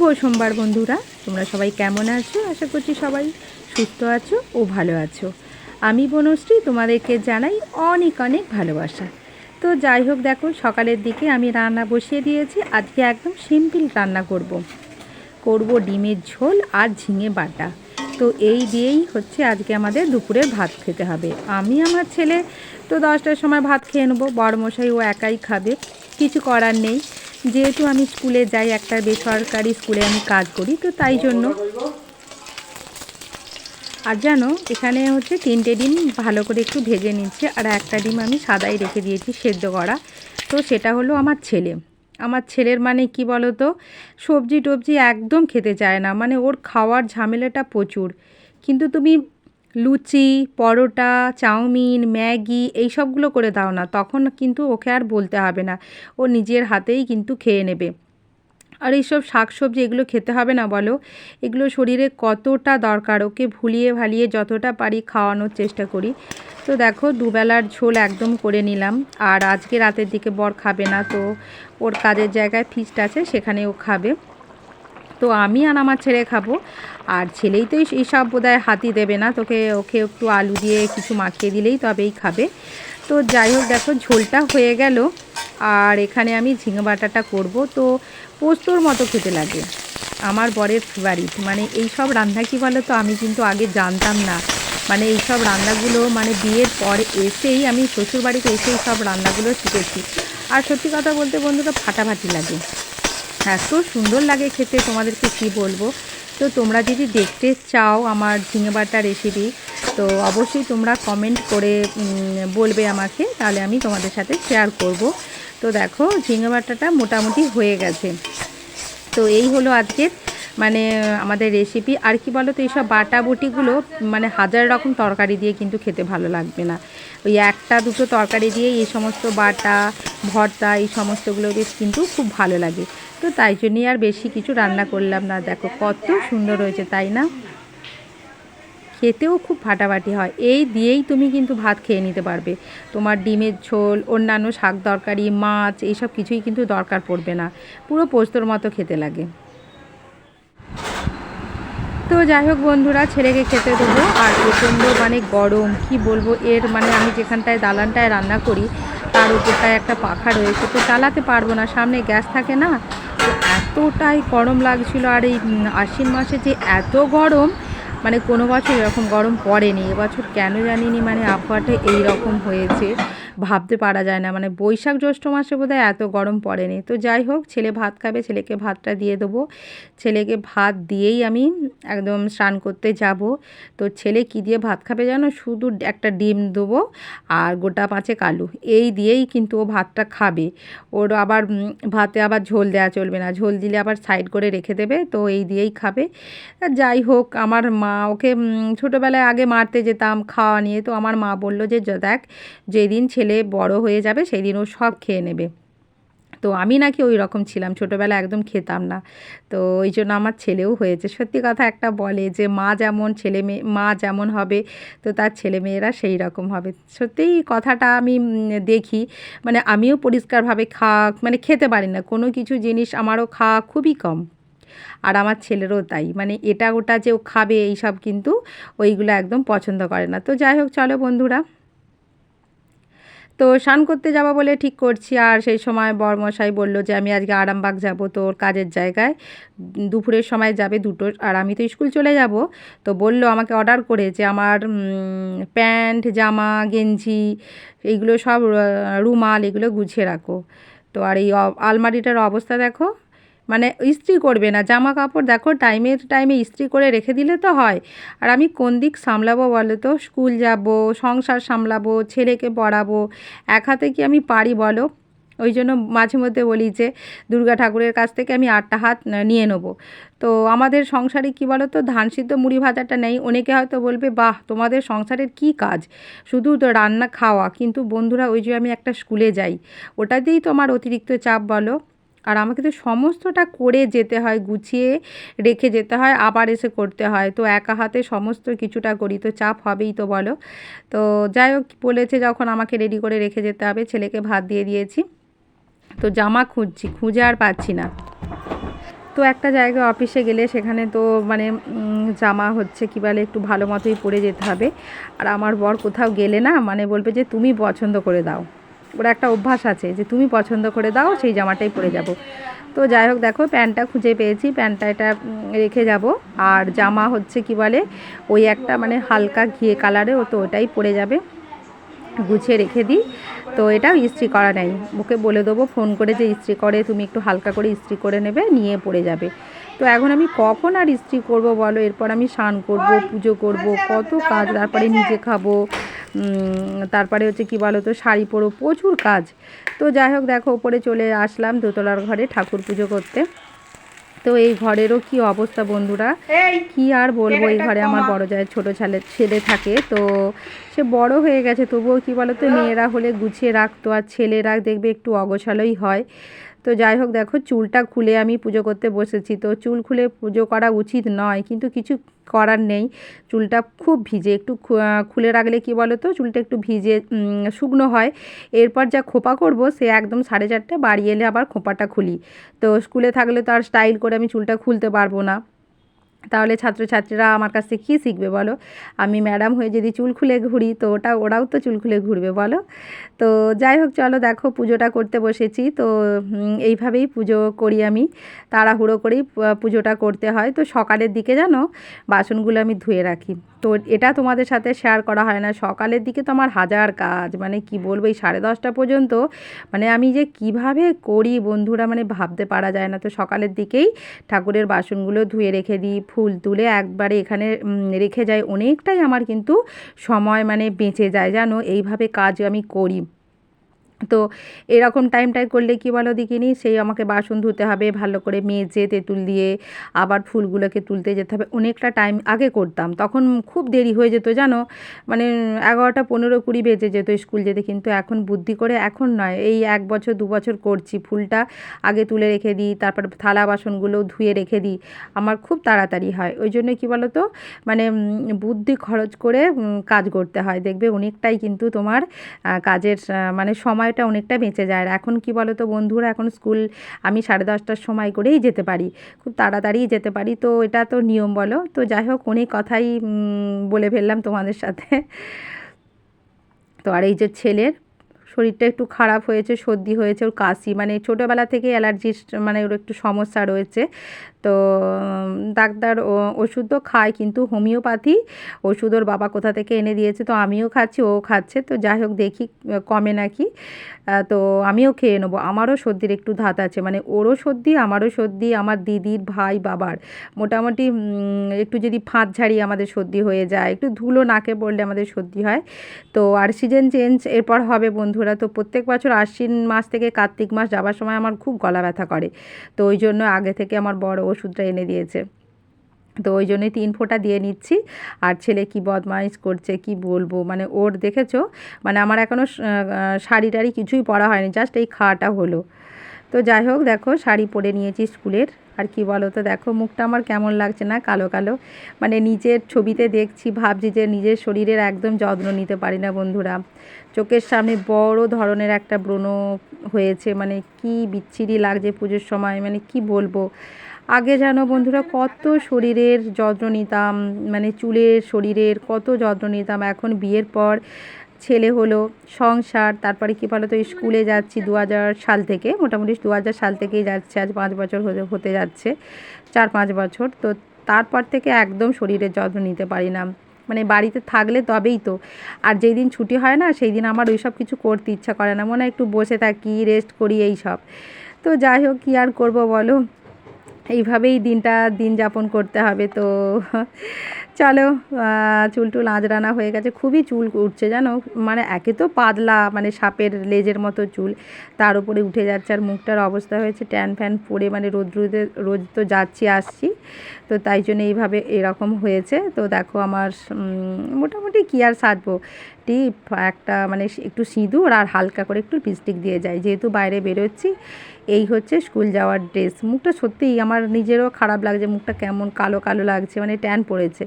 শুভ সোমবার বন্ধুরা। তোমরা সবাই কেমন আছো? আশা করছি সবাই সুস্থ আছো ও ভালো আছো। আমি বনশ্রী, তোমাদেরকে জানাই অনেক অনেক ভালোবাসা। তো যাই হোক, দেখো, সকালের দিকে আমি রান্না বসিয়ে দিয়েছি। আজকে একদম সিম্পল রান্না করব। করব ডিমের ঝোল আর ঝিঙে বাটা। তো এই দিয়েই হচ্ছে আজকে আমাদের দুপুরের ভাত খেতে হবে। আমি, আমার ছেলে তো দশটার সময় ভাত খেয়ে নেব। বড়মশাই ও একাই খাবে। কিছু করার নেই। যেহেতু আমি স্কুলে যাই, একটা বেসরকারি স্কুলে আমি কাজ করি, তো তাই জন্য। আর জানো, এখানে হচ্ছে তিনটে ডিম ভালো করে একটু ভেজে নিচ্ছে, আর একটা ডিম আমি সাদাই রেখে দিয়েছি সেদ্ধ করা। তো সেটা হলো আমার ছেলে। আমার ছেলের মানে কি বলো তো সবজি টবজি একদম খেতে চায় না মানে ওর খাওয়ার ঝামেলাটা প্রচুর। কিন্তু তুমি লুচি, পরোটা, চাউমিন, ম্যাগি এই সবগুলো করে দাও না। তখন কিন্তু ওকে আর বলতে হবে না। ও নিজের হাতেই কিন্তু খেয়ে নেবে। আর এইসব শাকসবজি এগুলো খেতে হবে না বলো। এগুলো শরীরে কতটা দরকার? ওকে ভুলিয়ে ভালিয়ে যতটা পারি খাওয়ানোর চেষ্টা করি। তো দেখো, দুবেলার ঝোল একদম করে নিলাম। আর আজকে রাতের দিকে বর খাবে না, তো ওর কাজের জায়গায় ফিস্ট আছে, সেখানে ও খাবে। তো আমি আর আমার ছেলে খাব। আর ছেলেই তো এইসব বোধহয় হাতি দেবে না। তোকে, ওকে একটু আলু দিয়ে কিছু মাখিয়ে দিলেই তবেই খাবে। তো যাই হোক, দেখো ঝোলটা হয়ে গেল। আর এখানে আমি ঝিঙে বাটাটা করব। তো পোস্তর মতো খেতে লাগে। আমার বরের ফেভারিট মানে এই সব রান্না কি বলো তো আমি কিন্তু আগে জানতাম না। মানে এই সব রান্নাগুলো মানে বিয়ের পর এসেই আমি শ্বশুরবাড়িতে এসেই সব রান্নাগুলো শিখেছি। আর সত্যি কথা বলতে বন্ধুরা, ফাটাফাটি লাগে। এত সুন্দর লাগে খেতে, তোমাদেরকে কি বলব? তো তোমরা যদি দেখতে চাও আমার ঝিঙে বাটা রেসিপি তো অবশ্যই তোমরা কমেন্ট করে বলবে আমাকে, তাহলে আমি তোমাদের সাথে শেয়ার করব। তো দেখো, ঝিঙে বাটাটা মোটামুটি হয়ে গেছে। তো এই হলো আজকের মানে আমাদের রেসিপি আর কি বলো তো, এইসব বাটা বটিগুলো মানে হাজার রকম তরকারি দিয়ে কিন্তু খেতে ভালো লাগবে না। ওই একটা, দুটো তরকারি দিয়ে এই সমস্ত বাটা, ভর্তা, এই সমস্তগুলো দিয়ে কিন্তু খুব ভালো লাগে। তো তাই জন্যই আর বেশি কিছু রান্না করলাম না। দেখো, কত সুন্দর হয়েছে, তাই না? খেতেও খুব ফাটাফাটি হয়। এই দিয়েই তুমি কিন্তু ভাত খেয়ে নিতে পারবে। তোমার ডিমের ঝোল, অন্যান্য শাক তরকারি, মাছ এইসব কিছুই কিন্তু দরকার পড়বে না। পুরো পোস্তর মতো খেতে লাগে। তো যাই হোক বন্ধুরা, ছেলেকে খেতে দেবো। আর প্রচণ্ড মানে গরম, কি বলব? এর মানে আমি যেখানটায় দালানটায় রান্না করি, তার উপরটায় একটা পাখা রয়েছে। তো চালাতে পারব না, সামনে গ্যাস থাকে না তো এতটাই গরম লাগছিল আর এই আশ্বিন মাসে যে এত গরম মানে কোনো বছর এরকম গরম পড়েনি, এবছর কেন জানিনি মানে আবহাওয়াটা এইরকম হয়েছে। ভাবতে পারা যায় না। মানে বৈশাখ জ্যৈষ্ঠ মাসে বোধহয় এত গরম পড়েনি। তো যাই হোক, ছেলে ভাত খাবে, ছেলেকে ভাতটা দিয়ে দেবো। ছেলেকে ভাত দিয়েই আমি একদম স্নান করতে যাব। তো ছেলে কি দিয়ে ভাত খাবে জানো? শুধু একটা ডিম দেবো আর গোটা পাঁচে কালু এই দিয়েই কিন্তু ও ভাতটা খাবে। ওর আবার ভাতে আবার ঝোল দেওয়া চলবে না। ঝোল দিলে আবার সাইড করে রেখে দেবে। তো এই দিয়েই খাবে। যাই হোক, আমার মা ওকে ছোটোবেলায় আগে মারতে যেতাম খাওয়া নিয়ে। তো আমার মা বলল যে, দেখ, যেদিন ছেলে বড় হয়ে যাবে সেই দিন ও সব খেয়ে নেবে। তো আমি নাকি ওই রকম ছিলাম ছোটোবেলা একদম খেতাম না। তো ওই জন্য আমার ছেলেও হয়েছে। সত্যি কথা একটা বলে যে, মা যেমন ছেলে মেয়ে, মা যেমন হবে, তো তার ছেলে মেয়েরা সেই রকম হবে। সত্যিই কথাটা আমি দেখি মানে আমিও পরিষ্কারভাবে খাওয়া মানে খেতে পারি না। কোনো কিছু জিনিস আমারও খাওয়া খুবই কম, আর আমার ছেলেরও তাই। মানে এটা ওটা যে ও খাবে, এইসব কিন্তু ওইগুলো একদম পছন্দ করে না। তো যাই হোক, চলো বন্ধুরা। তো স্নান করতে যাব বলে ঠিক করছি। আর সেই সময় বরমশাই বলল যে, আমি আজকে আরামবাগ যাব তোর কাজের জায়গায়। দুপুরের সময় যাবে দুটো। আর আমি তো স্কুল চলে যাব। তো বলল আমাকে অর্ডার করে যে, আমার প্যান্ট, জামা, গেঞ্জি এইগুলো সব রুমাল, এগুলো গুছিয়ে রাখো। তো আর এই আলমারিটার অবস্থা দেখো। মানে ইস্ত্রি করবে না। জামা কাপড় দেখো, টাইমের টাইমে ইস্ত্রি করে রেখে দিলে তো হয়। আর আমি কোন দিক সামলাবো বলো তো? স্কুল যাব, সংসার সামলাবো, ছেলেকে পড়াবো, এক হাতে কি আমি পারি বলো? ওই জন্য মাঝে মধ্যে বলি যে, দুর্গা ঠাকুরের কাছ থেকে আমি আটটা হাত নিয়ে নেব। তো আমাদের সংসারে কি বলো তো? ধান সিদ্ধ মুড়ি ভাজাটা নেই। অনেকে হয়তো বলবে, বাহ, তোমাদের সংসারের কি কাজ? শুধু তো রান্না খাওয়া। কিন্তু বন্ধুরা, ওই যে আমি একটা স্কুলে যাই, ওটাতেই তো আমার অতিরিক্ত চাপ বলো? আর আমাকে তো সমস্তটা করে যেতে হয়, গুছিয়ে রেখে যেতে হয়, আবার এসে করতে হয়। তো একা হাতে সমস্ত কিছুটা করি, তো চাপ হবেই তো বলো। তো যাই হোক, বলেছে যখন আমাকে রেডি করে রেখে যেতে হবে, ছেলেকে ভাত দিয়ে দিয়েছি। তো জামা খুঁজছি, খুঁজে আর পাচ্ছি না। তো একটা জায়গায় অফিসে গেলে সেখানে তো মানে জামা হচ্ছে কী বলে, একটু ভালো মতোই পরে যেতে হবে। আর আমার বর কোথাও গেলে না মানে বলবে যে, তুমি পছন্দ করে দাও। ওর একটা অভ্যাস আছে যে তুমি পছন্দ করে দাও, সেই জামাটাই পরে যাব। তো যাই হোক, দেখো, প্যান্টটা খুঁজে পেয়েছি, প্যান্টটা এটা রেখে যাব। আর জামা হচ্ছে কি বলে, ওই একটা মানে হালকা ঘিয়ে কালারে ও তো ওটাই পরে যাবে। গুছিয়ে রেখে দিই। তো এটাও ইস্ত্রি করা নেই। ওকে বলে দেবো, ফোন করে যে ইস্ত্রি করে, তুমি একটু হালকা করে ইস্ত্রি করে নেবে, নিয়ে পড়ে যাবে। তো এখন আমি কখন আর ইস্ত্রি করব বলো? এরপর আমি স্নান করব, পুজো করব, কত কাজ। তারপরে নিজে খাব তারপরে হচ্ছে কি বলো তো, শাড়ি পরো প্রচুর কাজ। তো যাই হোক, দেখো, ওপরে চলে আসলাম দোতলার ঘরে ঠাকুর পুজো করতে। তো এই ঘরেরও কি অবস্থা বন্ধুরা? কি আর বলব এই ঘরে আমার বড় যায় ছোট ছেলে ছেলে থাকে তো সে বড় হয়ে গেছে তবুও কি বলতো তো মেয়েরা হলে গুছিয়ে রাখতো আর ছেলেরা দেখবে একটু অগোছালোই হয়। তো যাই হোক, দেখো চুলটা খুলে আমি পুজো করতে বসেছি। তো চুল খুলে পুজো করা উচিত নয়, কিন্তু কিছু করার নেই। চুলটা খুব ভিজে, একটু খুলে রাখলে কি বলো তো চুলটা একটু ভিজে শুকনো হয়। এরপর যা খোপা করব, সে একদম সাড়ে চারটে বাড়ি এলে আবার খোপাটা খুলি। তো স্কুলে থাকলে তো আর স্টাইল করে আমি চুলটা খুলতে পারব না। তাহলে ছাত্রছাত্রীরা আমার কাছ থেকে কী শিখবে বলো? আমি ম্যাডাম হয়ে যদি চুল খুলে ঘুরি, তো ওটা, ওরাও তো চুল খুলে ঘুরবে বলো? তো যাই হোক, চলো দেখো পুজোটা করতে বসেছি। তো এইভাবেই পুজো করি আমি। তাড়াহুড়ো করেই পুজোটা করতে হয়। তো সকালের দিকে জানো, বাসনগুলো আমি ধুয়ে রাখি। তো এটা তোমাদের সাথে শেয়ার করা হয় না। সকালের দিকে তো আমার হাজার কাজ। মানে কি বলব, এই সাড়ে দশটা পর্যন্ত মানে আমি যে কীভাবে করি বন্ধুরা মানে ভাবতে পারা যায় না। তো সকালের দিকেই ঠাকুরের বাসনগুলো ধুয়ে রেখে দিই ফুল তুলে একবারে এখানে রেখে যায়। অনেকটাই আমার কিন্তু সময় মানে বেঁচে যায়, জানো? এইভাবে কাজ আমি করি। তো এরকম টাইমটাই করলে কি বলো দেখিনি? সেই আমাকে বাসন ধুতে হবে, ভালো করে মেজে তেঁতুল দিয়ে আবার ফুলগুলোকে তুলতে যেতে হবে। অনেকটা টাইম আগে করতাম। তখন খুব দেরি হয়ে যেত, জানো? মানে এগারোটা পনেরো কুড়ি বেজে যেত স্কুল যেতে, কিন্তু এখন বুদ্ধি করে এখন নয়। এই এক বছর, দু বছর করছি। ফুলটা আগে তুলে রেখে দিই, তারপর থালা বাসনগুলো ধুয়ে রেখে দিই। আমার খুব তাড়াতাড়ি হয়। ওই জন্য কী বলো তো? মানে বুদ্ধি খরচ করে কাজ করতে হয়। দেখবে অনেকটাই কিন্তু তোমার কাজের মানে মানে সময়টা অনেকটা বেঁচে যায়। আর এখন কি বলো তো বন্ধুরা, এখন স্কুল আমি সাড়ে দশটার সময় করেই যেতে পারি। খুব তাড়াতাড়ি যেতে পারি। তো এটা তো নিয়ম বলো। তো যাই হোক, অনেক কথাই বলে ফেললাম তোমাদের সাথে। তো আর এই যে ছেলের শরীরটা একটু খারাপ হয়েছে, সর্দি হয়েছে, ওর কাশি মানে ছোটোবেলা থেকে অ্যালার্জির মানে ওর একটু সমস্যা রয়েছে। তো ডাক্তার ওষুধ তো খায় কিন্তু হোমিওপ্যাথি ওষুধ ওর বাবা কোথা থেকে এনে দিয়েছে তো আমিও খাচ্ছি, ও খাচ্ছে। তো যাই হোক, দেখি কমে নাকি। তো আমিও খেয়ে নেব। আমারও সর্দির একটু ধাত আছে। মানে ওরও সর্দি, আমারও সর্দি, আমার দিদির ভাই, বাবার। মোটামুটি একটু যদি ফাঁদ ঝাড়ি আমাদের সর্দি হয়ে যায়, একটু ধুলো নাকে পড়লে আমাদের সর্দি হয়। তো আর সিজন চেঞ্জ এরপর হবে বন্ধুরা। তো প্রত্যেক বছর আশ্বিন মাস থেকে কার্তিক মাস যাবার সময় আমার খুব গলা ব্যথা করে। তো ওই জন্য আগে থেকে আমার বড় ওষুধটা এনে দিয়েছে। তো ওই জন্যই তিন ফোঁটা দিয়ে নিচ্ছি। আর ছেলে কি বদমাইশ করছে, কি বলব? মানে ওর দেখেছ? মানে আমার এখনও শাড়ি টাড়ি কিছুই পরা হয়নি জাস্ট এই খাওয়াটা হলো। তো যাই হোক, দেখো, শাড়ি পরে নিয়েছি স্কুলের। আর কি বলো তো দেখো, মুখটা আমার কেমন লাগছে না, কালো কালো। মানে নিজের ছবিতে দেখছি, ভাবছি যে নিজের শরীরের একদম যত্ন নিতে পারি না বন্ধুরা। চোখের সামনে বড় ধরনের একটা ব্রণ হয়েছে। মানে কি বিচ্ছিরি লাগছে পুজোর সময় মানে কি বলব? আগে যেন বন্ধুরা কত শরীরের যত্ন নিতাম মানে চুলের শরীরের কত যত্ন নিতাম। এখন বিয়ের পর ছেলে হলো, সংসার, তারপরে কী বলো তো স্কুলে যাচ্ছি দু হাজার সাল থেকে, মোটামুটি দু হাজার সাল থেকেই যাচ্ছে, আজ পাঁচ বছর হতে হতে যাচ্ছে, চার পাঁচ বছর। তো তারপর থেকে একদম শরীরের যত্ন নিতে পারি না। মানে বাড়িতে থাকলে তবেই তো। আর যেই দিন ছুটি হয় না, সেই দিন আমার ওই সব কিছু করতে ইচ্ছা করে না। মনে হয় একটু বসে থাকি রেস্ট করি এই সব তো যাই হোক, কী আর করব বলো? এইভাবেই দিনটা দিন যাপন করতে হবে। তো চলো চুল টুল আঁচড়ানা হয়ে গেছে। খুবই চুল উঠছে জানো? মানে একে তো পাতলা মানে সাপের লেজের মতো চুল। তার উপরে উঠে যাচ্ছে আর মুখটার অবস্থা হয়েছে ট্যান ফ্যান পরে মানে রোদ রোদে রোজ তো যাচ্ছি, আসছি। তো তাই জন্য এইভাবে এরকম হয়েছে। তো দেখো আমার মোটামুটি কী আর সাজবো? টিপ একটা মানে একটু সিঁদুর আর হালকা করে একটু লিপস্টিক দিয়ে যায় যেহেতু বাইরে বেরোচ্ছি, এই হচ্ছে স্কুল যাওয়ার ড্রেস। মুখটা সত্যিই আমার নিজেরও খারাপ লাগছে, মুখটা কেমন কালো কালো লাগছে মানে ট্যান পড়েছে।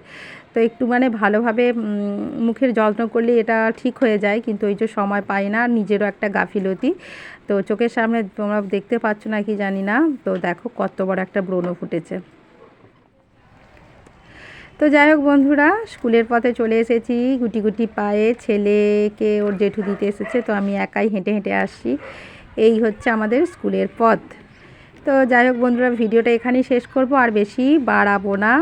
তো একটু মানে ভালোভাবে মুখের যত্ন করলে এটা ঠিক হয়ে যায়, কিন্তু ওই যে সময় পাই না, নিজেরও একটা গাফিলতি। তো চোখের সামনে তোমরা দেখতে পাচ্ছ না কি জানি না, তো দেখো কত বড় একটা ব্রণ ফুটেছে। তো যাই হোক বন্ধুরা, স্কুলের পথে চলে এসেছি। গুটি গুটি পায়ে ছেলেকে ওর জেঠু দিতে এসেছে, তো আমি একাই হেঁটে হেঁটে আসছি। এই হচ্ছে আমাদের স্কুলের পথ। তো যাই হোক বন্ধুরা, ভিডিওটা এখানেই শেষ করব, আর বেশি বাড়াবো না।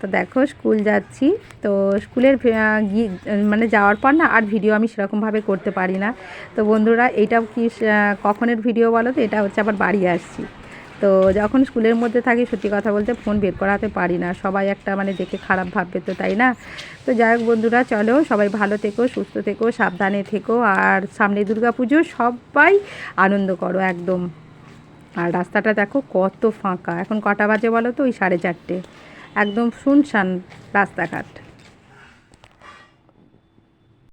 তো দেখো, স্কুল যাচ্ছি। তো স্কুলের মানে যাওয়ার পর না, আর ভিডিও আমি সেরকমভাবে করতে পারি না। তো বন্ধুরা এইটাও কি কখনের ভিডিও বলো তো? এটা হচ্ছে আবার বাড়ি আসছি। তো যখন স্কুলের মধ্যে থাকি, সত্যি কথা বলতে ফোন বের করাতে পারি না। সবাই একটা মানে দেখে খারাপ ভাববে তো, তাই না? তো যাই হোক বন্ধুরা, চলো সবাই ভালো থেকো, সুস্থ থেকো, সাবধানে থেকো আর সামনে দুর্গা পুজো, সবাই আনন্দ করো একদম। আর রাস্তাটা দেখো কত ফাঁকা। এখন কটা বাজে বলো তো? ওই সাড়ে চারটে। একদম শুনশান রাস্তাঘাট।